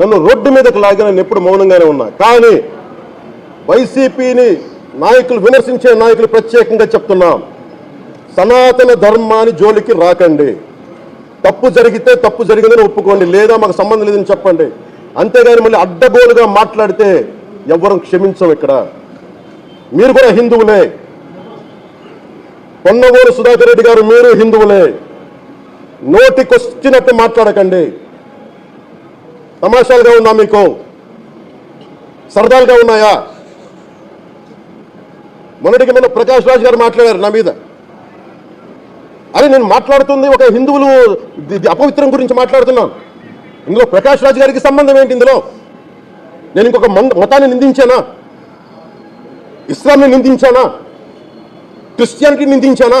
నన్ను రోడ్డు మీదకి లాగిన నేను ఎప్పుడు మౌనంగానే ఉన్నా. కానీ వైసీపీని నాయకులు విమర్శించే నాయకులు ప్రత్యేకంగా చెప్తున్నాం. సనాతన ధర్మాన్ని జోలికి రాకండి. తప్పు జరిగితే తప్పు జరిగిందని ఒప్పుకోండి. లేదా మాకు సంబంధం లేదని చెప్పండి. అంతేగాని మళ్ళీ అడ్డగోలుగా మాట్లాడితే ఎవ్వరం క్షమించం ఇక్కడ. మీరు కూడా హిందువులే. పొన్నగోలు సుధాకర్ రెడ్డి గారు మీరు హిందువులే. నోటికొచ్చినట్టు మాట్లాడకండి. తమాషాలుగా ఉందా మీకు? సరదాలుగా ఉన్నాయా? మొన్నటికి మన ప్రకాష్ రాజ్ గారు మాట్లాడారు నా మీద. అరే నేను మాట్లాడుతుంది ఒక హిందువులు అపవిత్రం గురించి మాట్లాడుతున్నాను ఇందులో ప్రకాష్ రాజ్ గారికి సంబంధం ఏంటి ఇందులో? నేను ఇంకొక మతాన్ని నిందించానా? ఇస్లాంని నిందించానా? Christianity నిందించానా?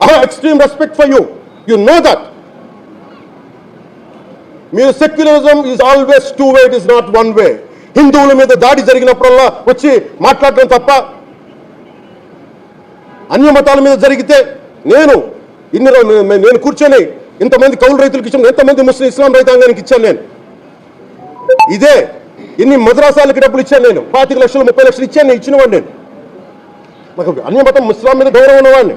I have extreme respect for you you know that మీరు secularism is always two way it is not one way హిందువుల మీద దాడి జరిగినప్పుడల్లా వచ్చి మాట్లాడటం తప్ప అన్య మతాల మీద జరిగితే నేను ఇన్ని నేను కూర్చొని ఇంతమంది కౌలు రైతులకు ఇచ్చాను ఎంతమంది ముస్లిం ఇస్లాం రైతాంగానికి ఇచ్చాను నేను. ఇదే ఇన్ని మద్రాసాలకి డబ్బులు ఇచ్చాను నేను. పాతిక లక్షలు ముప్పై లక్షలు ఇచ్చాను నేను ఇచ్చినవాడిని నేను. నాకు అన్య మతం ఇస్లాం మీద గౌరవం ఉన్నవాడిని.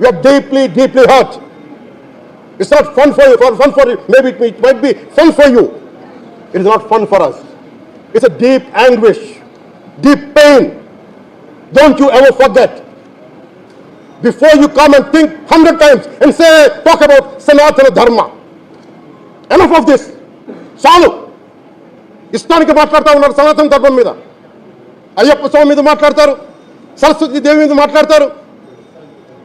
We are deeply, deeply hurt. It's not fun for you, for fun for you. Maybe it, it might be fun for you. It is not fun for us. It's a deep anguish, deep pain. Don't you ever forget. Before you come and think hundred times and say, talk about Sanatana Dharma. Enough of this. చాలు ఇష్టానికి మాట్లాడుతూ ఉన్నారు సనాతన ధర్మం మీద అయ్యప్ప స్వామి మీద మాట్లాడతారు సరస్వతి దేవి మీద మాట్లాడతారు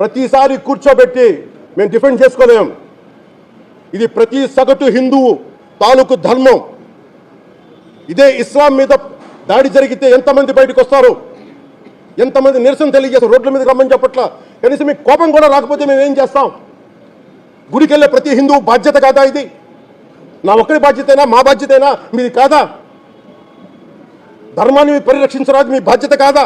ప్రతిసారి కూర్చోబెట్టి మేము డిఫెండ్ చేసుకోలేం. ఇది ప్రతి సగటు హిందువు తాలూకు ధర్మం. ఇదే ఇస్లాం మీద దాడి జరిగితే ఎంతమంది బయటకు వస్తారు ఎంతమంది నిరసన తెలియజేస్తారు రోడ్ల మీద రమ్మని చెప్పట్ల కనీసం మీకు కోపం కూడా రాకపోతే మేము ఏం చేస్తాం? గుడికి వెళ్ళే ప్రతి హిందువు బాధ్యత కాదా ఇది? నా ఒక్కడి బాధ్యతైనా? మా బాధ్యతైనా? మీది కాదా? ధర్మాన్ని మీరు పరిరక్షించరాదు మీ బాధ్యత కాదా?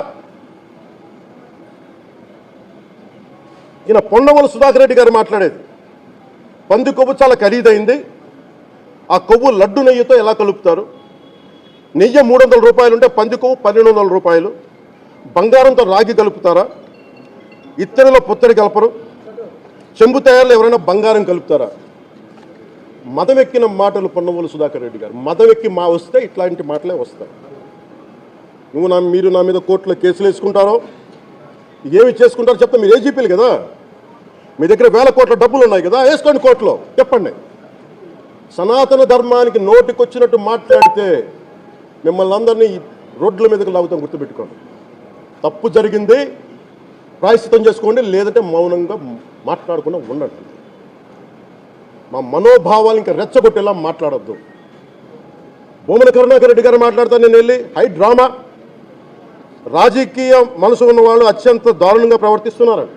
ఈయన పొన్నవల సుధాకర్ రెడ్డి గారు మాట్లాడేది. పంది కొవ్వు చాలా ఖరీదైంది. ఆ కొవ్వు లడ్డు నెయ్యితో ఎలా కలుపుతారు? నెయ్యి మూడు వందల రూపాయలు ఉంటే పంది కొవ్వు పన్నెండు వందల రూపాయలు. బంగారంతో రాగి కలుపుతారా? ఇత్తడిలో పుత్తడి కలపరు. చెంబు తయారులో ఎవరైనా బంగారం కలుపుతారా? మదం మాటలు పొన్నవోలు సుధాకర్ రెడ్డి గారు. మదవెక్కి మా వస్తే ఇట్లాంటి మాటలే వస్తాయి. నువ్వు నా మీరు నా మీద కోర్టులో కేసులు వేసుకుంటారో ఏమి చేసుకుంటారో చెప్తే మీరు ఏజీపీలు కదా? మీ దగ్గర వేల కోట్ల డబ్బులు ఉన్నాయి కదా వేసుకోండి కోర్టులో. చెప్పండి. సనాతన ధర్మానికి నోటికొచ్చినట్టు మాట్లాడితే మిమ్మల్ని అందరినీ రోడ్ల మీదకి లాగుతాం గుర్తుపెట్టుకోండి. తప్పు జరిగింది ప్రాయశ్చితం చేసుకోండి లేదంటే మౌనంగా మాట్లాడకుండా ఉండండి. మా మనోభావాలు ఇంకా రెచ్చగొట్టేలా మాట్లాడొద్దు. భూమన కరుణాకర్ రెడ్డి గారు మాట్లాడతాను నేను వెళ్ళి హై డ్రామా. రాజకీయ మనసు ఉన్న వాళ్ళు అత్యంత దారుణంగా ప్రవర్తిస్తున్నారండి.